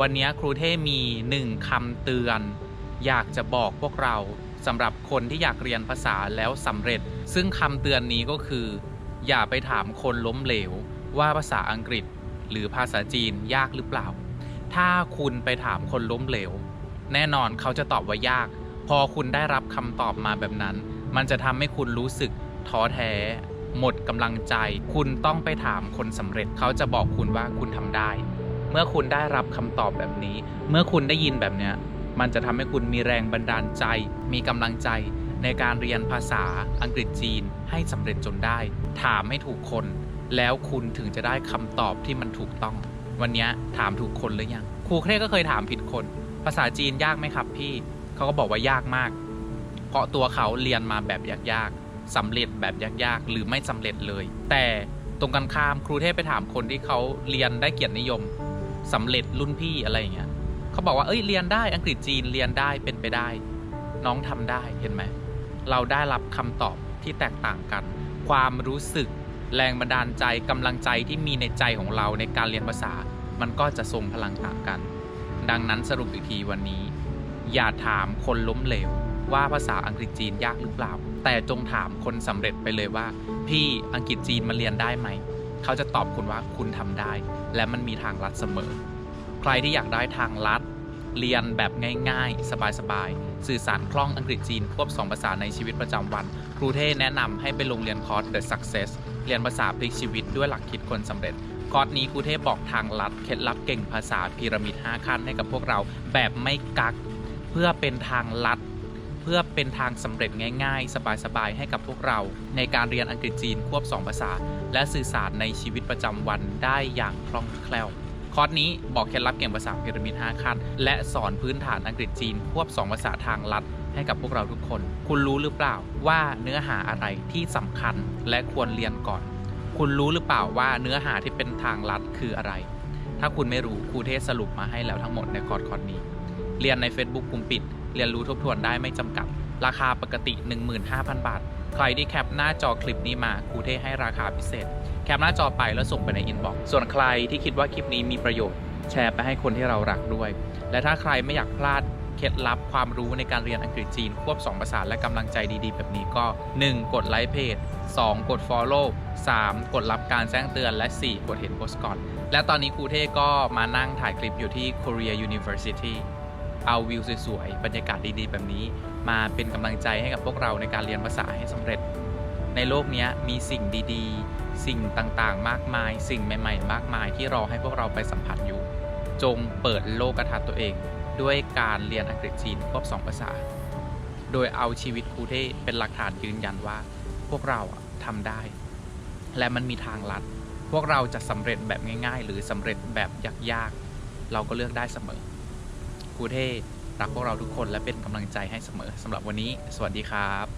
วันนี้ครูเท่มีหนึ่งคำเตือน อยากจะบอกพวกเราสำหรับคนที่อยากเรียนภาษาแล้วสำเร็จ ซึ่งคำเตือนนี้ก็คือ อย่าไปถามคนล้มเหลว ว่าภาษาอังกฤษ หรือภาษาจีนยากหรือเปล่า ถ้าคุณไปถามคนล้มเหลว แน่นอนเขาจะตอบว่ายาก พอคุณได้รับคำตอบมาแบบนั้น มันจะทำให้คุณรู้สึกท้อแท้ หมดกำลังใจ คุณต้องไปถามคนสำเร็จ เขาจะบอกคุณว่าคุณทำได้ มื่อคุณได้รับคำตอบแบบนี้ เมื่อคุณได้ยินแบบเนี้ยมันจะทำให้คุณมีแรงบันดาลใจ มีกำลังใจในการเรียนภาษาอังกฤษจีนให้สำเร็จจนได้ ถามให้ถูกคน แล้วคุณถึงจะได้คำตอบที่มันถูกต้อง วันนี้ถามถูกคนหรือยังครูเครก็เคยถามผิดคน ภาษาจีนยากไหมครับพี่เขาก็บอกว่ายากมาก เพราะตัวเขาเรียนมาแบบยากๆสำเร็จแบบยากๆ หรือไม่สำเร็จเลย แต่ตรงกันข้ามครูเทพไปถามคนที่เขาเรียนได้เกียรตินิยม สำเร็จรุ่นพี่อะไรอย่างเงี้ยเขาบอกว่าเอ้ยเรียนได้อังกฤษจีนเรียนได้เป็นไปได้ น้องทำได้เห็นไหมเราได้รับคำตอบที่แตกต่างกัน ความรู้สึกแรงบันดาลใจกำลังใจที่มีในใจของเราในการเรียนภาษา มันก็จะทรงพลังต่างกัน ดังนั้นสรุปอีกทีวันนี้ อย่าถามคนล้มเหลวว่าภาษาอังกฤษจีนยากหรือเปล่า แต่จงถามคนสำเร็จไปเลยว่า พี่อังกฤษจีนมาเรียนได้ไหม เขาจะตอบคุณว่าคุณทำได้ และมันมีทางลัดเสมอ ใครที่อยากได้ทางลัด เรียนแบบง่ายๆ สบายๆ สื่อสารคล่องอังกฤษจีนควบสองภาษาในชีวิตประจำวัน ครูเท่แนะนำให้ไปลงเรียนคอร์ส The Success เรียนภาษาพลิกชีวิตด้วยหลักคิดคนสำเร็จคอร์สนี้ครูเทพบอกทางลัดเคล็ดลับเก่งภาษาพีระมิด 5 ขั้นให้กับพวกเราแบบไม่กัก เพื่อเป็นทางลัด พื่อเป็นทางสำเร็จง่าย ๆ สบายๆ ให้กับพวกเรา ในการเรียนอังกฤษจีนควบ 2 ภาษา และสื่อสารในชีวิตประจำวันได้อย่างคล่องแคล่ว คอร์สนี้บอกเคล็ดลับเก่งภาษาพีระมิด 5 ขั้น และสอนพื้นฐานอังกฤษจีนควบ 2 ภาษาทางลัดให้กับพวกเราทุกคน คุณรู้หรือเปล่าว่าเนื้อหาอะไรที่สำคัญและควรเรียนก่อน คุณรู้หรือเปล่าว่าเนื้อหาที่เป็นทางลัดคืออะไร ถ้าคุณไม่รู้ครูเทศสรุปมาให้แล้วทั้งหมดในคอร์สคอร์สนี้ เรียนใน Facebook กลุ่มปิด เรียนรู้ทบทวนได้ไม่จำกัด ราคาปกติ 15,000 บาท ใครที่แคปหน้าจอคลิปนี้มาครูเทให้ราคาพิเศษ แคปหน้าจอไปแล้วส่งไปในอินบ็อกซ์ส่วนใครที่คิดว่าคลิปนี้มีประโยชน์ แชร์ไปให้คนที่เรารักด้วย และถ้าใครไม่อยากพลาดเคล็ดลับความรู้ในการเรียนอังกฤษจีน ควบ 2 ภาษาและกำลังใจดีๆ แบบนี้ก็ 1. กดไลค์เพจ 2. กด Follow 3. กดรับการแจ้งเตือนและ 4. กดเห็นโพสต์ก่อน และตอนนี้ครูเท่ก็มานั่งถ่ายคลิปอยู่ที่ Korea University เอาวิวสวยๆ บรรยากาศดีๆ แบบนี้ มาเป็นกำลังใจให้กับพวกเราในการเรียนภาษาให้สำเร็จ ในโลกนี้มีสิ่งดีๆ สิ่งต่างๆ มากมาย สิ่งใหม่ๆ มากมายที่รอให้พวกเราไปสัมผัสอยู่ จงเปิดโลกทัศน์ตัวเอง ด้วยการเรียนอังกฤษจีนควบสองภาษา โดยเอาชีวิตครูเท่เป็นหลักฐานยืนยันว่า พวกเราทำได้ และมันมีทางลัด พวกเราจะสำเร็จแบบง่าย ๆ หรือสำเร็จแบบยากๆ เราก็เลือกได้เสมอ ครูเท่รักพวกเราทุกคนและเป็นกำลังใจให้เสมอสำหรับวันนี้ สวัสดีครับ